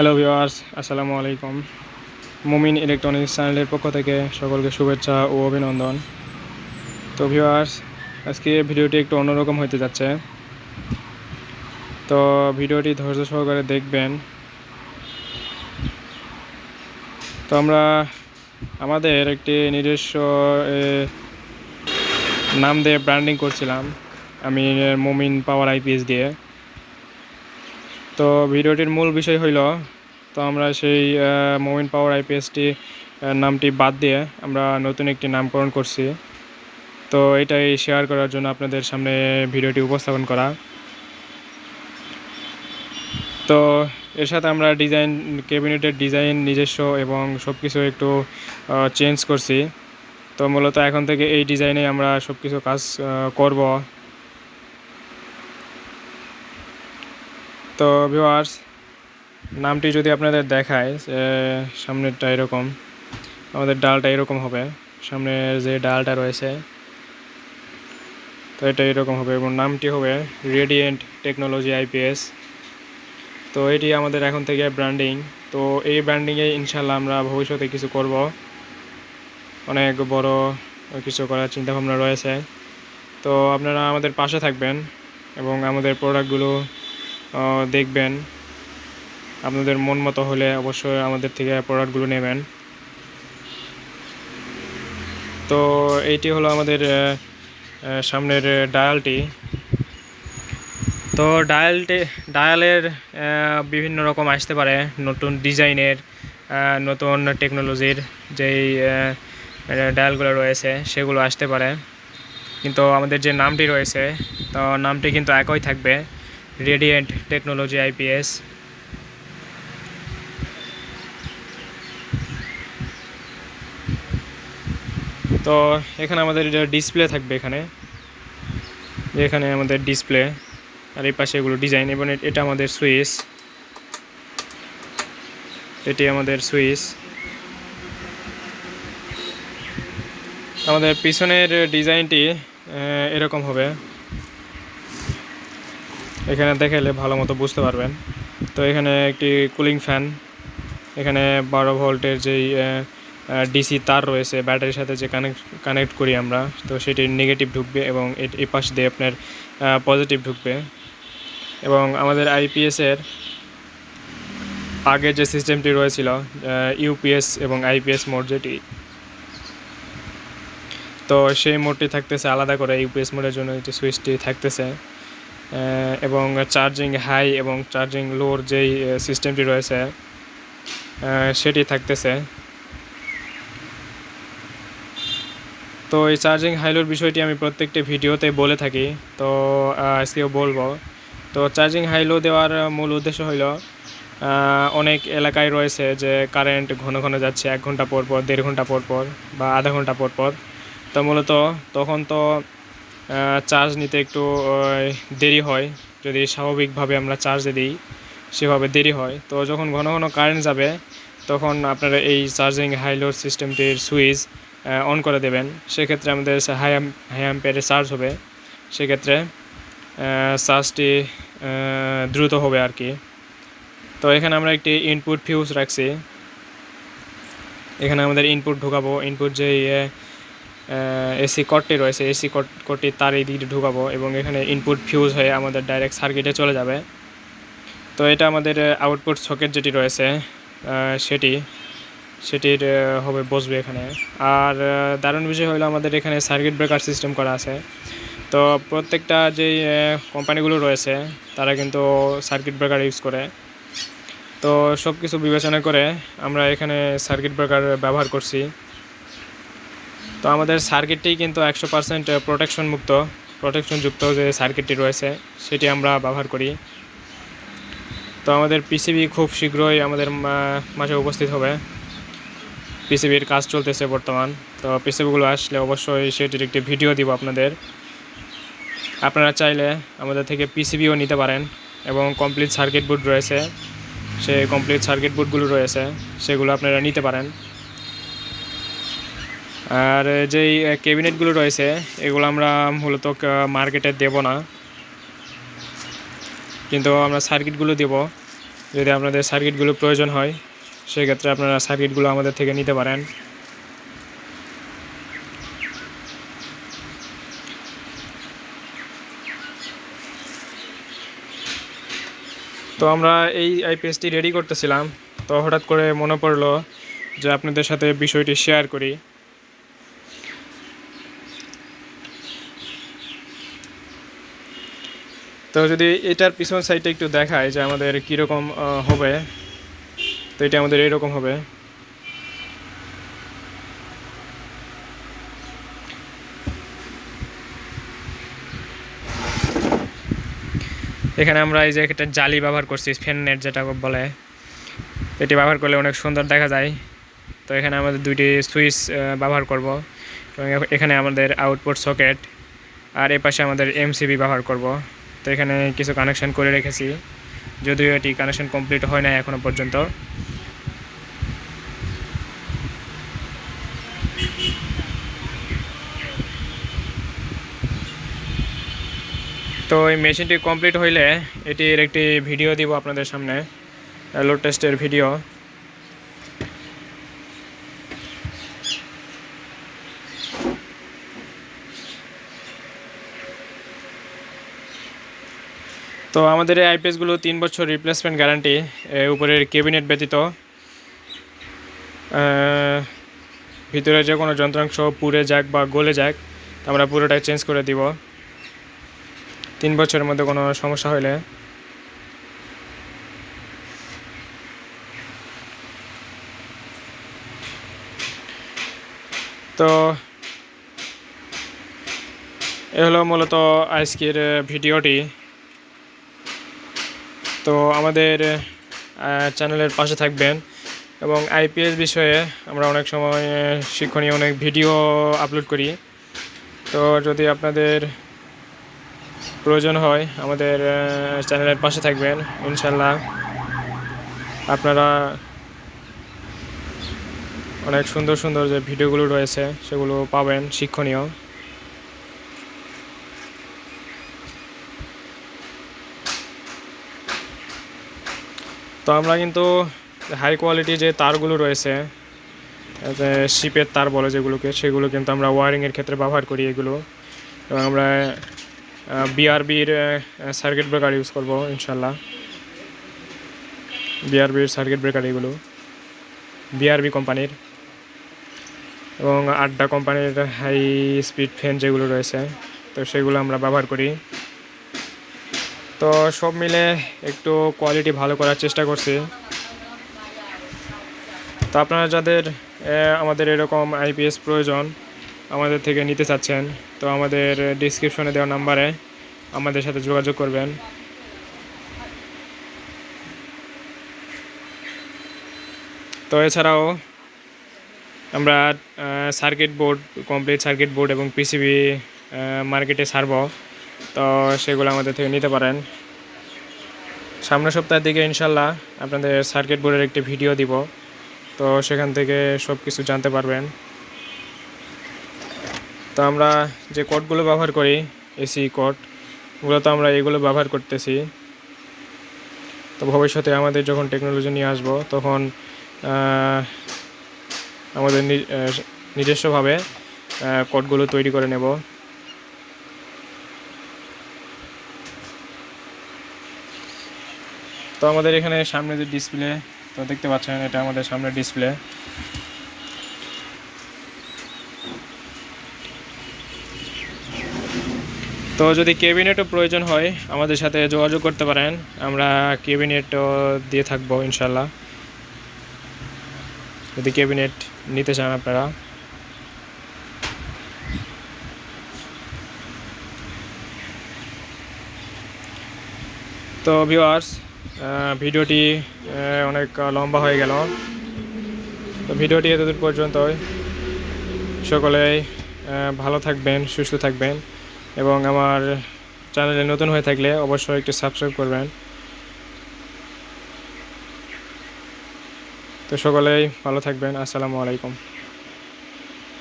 Hello viewers আসসালামু আলাইকুম মুমিন ইলেকট্রনিক্স চ্যানেলের পক্ষ থেকে সকলকে শুভেচ্ছা ও অভিনন্দন। তো ভিওয়ার্স আজকে ভিডিওটি একটু অন্যরকম হতে যাচ্ছে। তো, ভিডিওটি ধৈর্য সহকারে দেখবেন। তো, আমরা আমাদের একটি নিজস্ব নাম দিয়ে ব্র্যান্ডিং করছিলাম। আমি মুমিন পাওয়ার আইপিএস দিয়ে। তো ভিডিওটির মূল বিষয় হইল, তো আমরা সেই মোমিন পাওয়ার আইপিএসটি নামটি বাদ দিয়ে আমরা নতুন একটি নামকরণ করছি। তো এটাই শেয়ার করার জন্য আপনাদের সামনে ভিডিওটি উপস্থাপন করা। তো এর সাথে আমরা ডিজাইন ক্যাবিনেটের ডিজাইন নিজস্ব এবং সব কিছু একটু চেঞ্জ করছি। তো মূলত এখন থেকে এই ডিজাইনে আমরা সব কিছু কাজ করব। তো ভিউয়ার্স নামটি যদি আপনাদের দেখায় সামনেরটা এরকম, আমাদের ডালটা এরকম হবে, সামনের যে ডালটা রয়েছে, তো এটা এরকম হবে এবং নামটি হবে রেডিয়েন্ট টেকনোলজি আইপিএস তো এটি আমাদের এখন থেকে ব্র্যান্ডিং তো এই ব্র্যান্ডিংয়ে ইনশাল্লাহ আমরা ভবিষ্যতে কিছু করব। অনেক বড় কিছু করার চিন্তাভাবনা রয়েছে। তো আপনারা আমাদের পাশে থাকবেন এবং আমাদের প্রোডাক্টগুলো দেখবেন। আপনাদের মন মতো হলে অবশ্যই আমাদের থেকে প্রোডাক্টগুলো নেবেন। তো এইটি হলো আমাদের সামনের ডায়ালটি তো ডায়ালটি ডায়ালের বিভিন্ন রকম আসতে পারে। নতুন ডিজাইনের নতুন টেকনোলজির যেই ডায়ালগুলো রয়েছে, সেগুলো আসতে পারে। কিন্তু আমাদের যে নামটি রয়েছে, তো নামটি কিন্তু একই থাকবে। রেডিয়েন্ট টেকনোলজি আইপিএস তো এখানে আমাদের ডিসপ্লে থাকবে এখানে। এখানে আমাদের ডিসপ্লে আর এই পাশে এগুলো ডিজাইন এবং এটা আমাদের সুইচ এটি আমাদের সুইচ আমাদের পিছনের ডিজাইনটি এরকম হবে। এখানে দেখালে ভালো মতো বুঝতে পারবেন। তো এখানে একটি কুলিং ফ্যান, এখানে বারো ভোল্টের যেই ডিসি তার রয়েছে, ব্যাটারির সাথে যে কানেক্ট কানেক্ট করি আমরা, তো সেটি নেগেটিভ ঢুকবে এবং এই পাশ দিয়ে আপনার পজিটিভ ঢুকবে। এবং আমাদের আইপিএসের আগে যে সিস্টেমটি রয়েছিল ইউপিএস এবং আইপিএস মোড যেটি, তো সেই মোডটি থাকতেছে আলাদা করে, ইউপিএস মোডের জন্য যে সুইচটি থাকতেছে। এবং চার্জিং হাই এবং চার্জিং লোর যেই সিস্টেমটি রয়েছে সেটি থাকতেছে। তো এই চার্জিং হাইলোর বিষয়টি আমি প্রত্যেকটি ভিডিওতে বলে থাকি। তো আজকেও বলব। তো চার্জিং হাইলো দেওয়ার মূল উদ্দেশ্য আহ, অনেক এলাকায় রয়েছে যে কারেন্ট ঘন ঘন যাচ্ছে এক ঘণ্টা পর পর দেড় ঘণ্টা পর পর বা আধা ঘণ্টা পর পর। তো মূলত তখন তো চার্জ নিতে একটু দেরি হয়। যদি স্বাভাবিকভাবে আমরা চার্জে দিই, সেভাবে দেরি হয়। তো যখন ঘন ঘন কারেন্ট যাবে, তখন আপনারা এই চার্জিং হাইলোড সিস্টেমটির সুইচ অন করে দেবেন। সেক্ষেত্রে আমাদের হাই হাই অ্যাম্পিয়ারে চার্জ হবে। সেক্ষেত্রে চার্জটি দ্রুত হবে আর কি তো এখানে আমরা একটি ইনপুট ফিউজ রাখছি। এখানে আমাদের ইনপুট ঢোকাবো। ইনপুট যে এসি কটটি রয়েছে এসি কট কটটি তার এই দিকে ঢুকাবো এবং এখানে ইনপুট ফিউজ হয়ে আমাদের ডাইরেক্ট সার্কিটে চলে যাবে। তো এটা আমাদের আউটপুট সকেট যেটি রয়েছে সেটি, সেটির হবে বসবে এখানে। আর দারুণ বিষয় হলো আমাদের এখানে সার্কিট ব্রেকার সিস্টেম করা আছে। তো প্রত্যেকটা যেই কোম্পানিগুলো রয়েছে, তারা কিন্তু সার্কিট ব্রেকার ইউজ করে। তো সব কিছু বিবেচনা করে আমরা এখানে সার্কিট ব্রেকার ব্যবহার করছি। তো আমাদের সার্কিটটি কিন্তু একশো পার্সেন্ট প্রোটেকশন মুক্ত প্রোটেকশনযুক্ত যে সার্কিটটি রয়েছে, সেটি আমরা ব্যবহার করি। তো আমাদের পিসিবি খুব শীঘ্রই আমাদের মাঝে উপস্থিত হবে। পিসিবির কাজ চলতেছে বর্তমান। তো পিসিবিগুলো আসলে অবশ্যই সেটির একটি ভিডিও দিব আপনাদের। আপনারা চাইলে আমাদের থেকে পিসিবিও নিতে পারেন এবং কমপ্লিট সার্কিট বোর্ড রয়েছে। সেই কমপ্লিট সার্কিট বোর্ডগুলো রয়েছে, সেগুলো আপনারা নিতে পারেন। আর যেই ক্যাবিনেটগুলো রয়েছে, এগুলো আমরা মূলত মার্কেটে দেব না। কিন্তু আমরা সার্কিটগুলো দেব। যদি আপনাদের সার্কিটগুলো প্রয়োজন হয়, সেক্ষেত্রে আপনারা সার্কিটগুলো আমাদের থেকে নিতে পারেন। তো আমরা এই আইপিএসটি রেডি করতেছিলাম। তো হঠাৎ করে মনে পড়ল যে আপনাদের সাথে বিষয়টি শেয়ার করি। তো যদি এটার পিছন সাইডটা একটু দেখায় যে আমাদের কীরকম হবে, তো এটা আমাদের এরকম হবে। এখানে আমরা এই যে একটা জালি ব্যবহার করছি ফ্যান নেট যেটা বলে, এটি ব্যবহার করলে অনেক সুন্দর দেখা যায়। তো এখানে আমাদের দুইটি সুইচ ব্যবহার করব, এবং এখানে আমাদের আউটপুট সকেট আর এ পাশে আমাদের এমসিবি ব্যবহার করব। তো এখানে কিছু কানেকশন করে রেখেছি। যদিও এটি কানেকশন কমপ্লিট হয় না এখনও পর্যন্ত। তো এই মেশিনটি কমপ্লিট হইলে এটির একটি ভিডিও দিব আপনাদের সামনে। লোড টেস্টের ভিডিও তো আমাদের এই আইপিএসগুলো তিন বছর রিপ্লেসমেন্ট গ্যারান্টি উপরের কেবিনেট ব্যতীত। ভিতরে যে কোনো যন্ত্রাংশ পুড়ে যাক বা গলে যাক, আমরা পুরোটাই চেঞ্জ করে দিব। তিন বছরের মধ্যে কোনো সমস্যা হলে তো, এ হলো মূলত আজকের ভিডিওটি। তো আমাদের চ্যানেলের পাশে থাকবেন এবং আইপিএস বিষয়ে আমরা অনেক সময় শিক্ষণীয় অনেক ভিডিও আপলোড করি। তো যদি আপনাদের প্রয়োজন হয়, আমাদের চ্যানেলের পাশে থাকবেন ইনশাল্লাহ আপনারা অনেক সুন্দর সুন্দর যে ভিডিওগুলো রয়েছে, সেগুলো পাবেন শিক্ষণীয়। তো আমরা কিন্তু হাই কোয়ালিটি যে তারগুলো রয়েছে শিপের তার বলে যেগুলোকে, সেগুলো কিন্তু আমরা ওয়ারিংয়ের ক্ষেত্রে ব্যবহার করি এগুলো। এবং আমরা বিআরবির সার্কিট ব্রেকার ইউজ করব ইনশাল্লাহ বিআরবির সার্কিট ব্রেকার এগুলো বিআরবি কোম্পানির এবং আড্ডা কোম্পানির হাই স্পিড ফ্যান যেগুলো রয়েছে, তো সেগুলো আমরা ব্যবহার করি। তো সব মিলে একটু কোয়ালিটি ভালো করার চেষ্টা করছি। তো আপনারা যাদের আমাদের এরকম আইপিএস প্রয়োজন আমাদের থেকে নিতে চাচ্ছেন, তো আমাদের ডিসক্রিপশনে দেওয়া নাম্বারে আমাদের সাথে যোগাযোগ করবেন। তো এছাড়াও আমরা circuit board complete circuit board এবং পিসিবি মার্কেটে ছাড়ব তো সেগুলো আমাদের থেকে নিতে পারেন। সামনের সপ্তাহের দিকে ইনশাল্লাহ আপনাদের সার্কিট বোর্ডের একটি ভিডিও দিব। তো সেখান থেকে সব কিছু জানতে পারবেন। তো আমরা যে কোডগুলো ব্যবহার করি এসি কোড মূলত আমরা এগুলো ব্যবহার করতেছি। তো ভবিষ্যতে আমাদের যখন টেকনোলজি নিয়ে আসব, তখন আমাদের নিজস্বভাবে কোডগুলো তৈরি করে নেব। তো আমাদের এখানে সামনে যে ডিসপ্লে তো দেখতে পাচ্ছেন এটা আমাদের সামনে ডিসপ্লে তো যদি ক্যাবিনেটও প্রয়োজন হয়, আমাদের সাথে যোগাযোগ করতে পারেন। আমরা ক্যাবিনেটও দিয়ে থাকব ইনশাল্লাহ যদি ক্যাবিনেট নিতে চান আপনারা। তো ভিওয়ার্স ভিডিওটি অনেক লম্বা হয়ে গেল। তো ভিডিওটি এতদূর পর্যন্তই। সকলেই ভালো থাকবেন, সুস্থ থাকবেন এবং আমার চ্যানেলে নতুন হয়ে থাকলে অবশ্যই একটু সাবস্ক্রাইব করবেন। তো সকলেই ভালো থাকবেন। আসসালামু আলাইকুম।